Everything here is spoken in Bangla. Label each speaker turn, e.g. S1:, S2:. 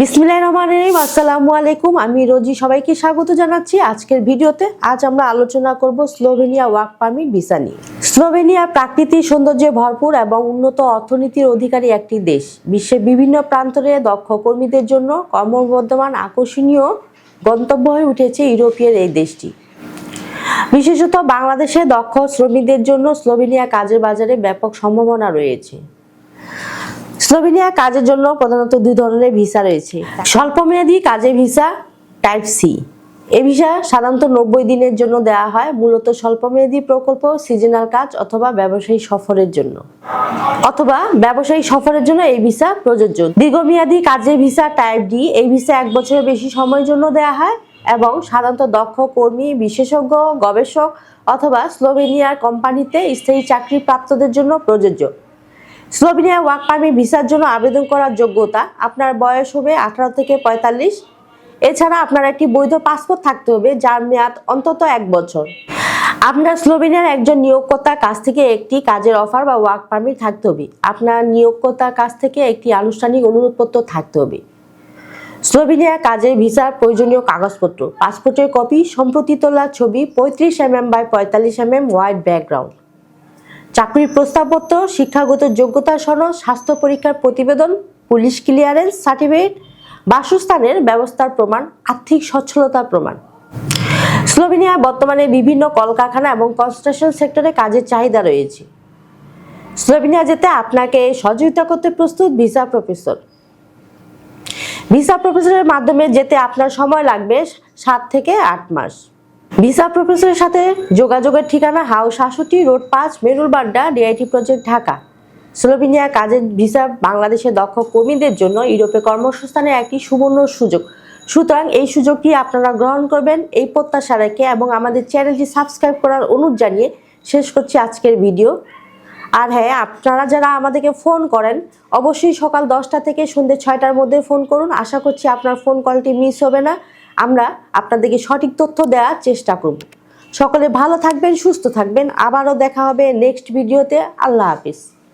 S1: বিসমিল্লাহির রহমানির রহিম, আসসালামু আলাইকুম। আমি রোজি, সবাইকে স্বাগত জানাচ্ছি আজকের ভিডিওতে। আজ আমরা আলোচনা করব স্লোভেনিয়া ওয়ার্ক পারমিট ভিসা নিয়ে। স্লোভেনিয়া প্রাকৃতিক সৌন্দর্যে ভরপুর এবং উন্নত অর্থনীতির অধিকারী একটি দেশ। বিশ্বের বিভিন্ন প্রান্তরে দক্ষ কর্মীদের জন্য কর্মবর্ধমান আকর্ষণীয় গন্তব্য হয়ে উঠেছে ইউরোপীয় এই দেশটি। বিশেষত বাংলাদেশে দক্ষ শ্রমিকদের জন্য স্লোভেনিয়া কাজের বাজারে ব্যাপক সম্ভাবনা রয়েছে। স্লোভেনিয়া কাজের জন্য প্রধানত দুই ধরনের ভিসা রয়েছে। স্বল্পমেয়াদী কাজের ভিসা টাইপ সি। এই ভিসা সাধারণত নব্বই দিনের জন্য দেওয়া হয়, মূলত স্বল্পমেয়াদী প্রকল্প, সিজনাল কাজ অথবা ব্যবসায়ী সফরের জন্য। অথবা ব্যবসায়ী সফরের জন্য এই ভিসা প্রযোজ্য। দীর্ঘমেয়াদী কাজের ভিসা টাইপ ডি, এই ভিসা এক বছরের বেশি সময়ের জন্য দেওয়া হয় এবং সাধারণত দক্ষ কর্মী, বিশেষজ্ঞ, গবেষক অথবা স্লোভেনিয়ার কোম্পানিতে স্থায়ী চাকরি প্রাপ্তদের জন্য প্রযোজ্য। স্লোভেনিয়া ওয়ার্ক পারমিট ভিসার জন্য আবেদন করার যোগ্যতা আপনার বয়স হবে আঠারো থেকে পঁয়তাল্লিশ। এছাড়া আপনার একটি বৈধ পাসপোর্ট থাকতে হবে, যার মেয়াদ অন্তত এক বছর। আপনার স্লোভেনিয়ার একজন নিয়োগকর্তার কাছ থেকে একটি কাজের অফার বা ওয়ার্ক পারমিট থাকতে হবে। আপনার নিয়োগকর্তার কাছ থেকে একটি আনুষ্ঠানিক অনুরোধপত্র থাকতে হবে। স্লোভেনিয়া কাজের ভিসার প্রয়োজনীয় কাগজপত্র, পাসপোর্টের কপি সম্প্রতি তোলা ছবি, পঁয়ত্রিশ এমএম বাই পঁয়তাল্লিশ এমএম হোয়াইট ব্যাকগ্রাউন্ড। চাকরির প্রস্তাবপত্র, শিক্ষাগত যোগ্যতা সনদ স্বাস্থ্য পরীক্ষার প্রতিবেদন, পুলিশ ক্লিয়ারেন্স সার্টিফিকেট, বাসস্থানের ব্যবস্থার প্রমাণ, আর্থিক সচ্ছলতার প্রমাণ। স্লোভেনিয়া বর্তমানে বিভিন্ন কলকারখানা এবং কনস্ট্রাকশন সেক্টরে কাজের চাহিদা রয়েছে। স্লোভেনিয়া যেতে আপনাকে সহযোগিতা করতে প্রস্তুত ভিসা প্রফেসর। ভিসা প্রফেসরের মাধ্যমে যেতে আপনার সময় লাগবে সাত থেকে আট মাস। ভিসা প্রফেসরের সাথে যোগাযোগের ঠিকানা হাউস সাতষট্টি রোড পাঁচ, Merul Badda, DIT project Dhaka. Slovenia কাজের ভিসা বাংলাদেশের দক্ষ কর্মীদের জন্য ইউরোপে কর্মসংস্থানের একটি সুবর্ণ সুযোগ। সুতরাং এই সুযোগটি আপনারা গ্রহণ করবেন, এই প্রত্যাশা রেখে এবং আমাদের চ্যানেলটি সাবস্ক্রাইব করার অনুরোধ জানিয়ে শেষ করছি আজকের ভিডিও। আর হ্যাঁ আপনারা যারা আমাদেরকে ফোন করেন, অবশ্যই সকাল দশটা থেকে সন্ধ্যে ছয়টার মধ্যে ফোন করুন। আশা করছি আপনার ফোন কলটি মিস হবে না। আমরা আপনাদেরকে সঠিক তথ্য দেওয়ার চেষ্টা করব। সকলে ভালো থাকবেন, সুস্থ থাকবেন। আবারও দেখা হবে নেক্সট ভিডিওতে আল্লাহ হাফিজ।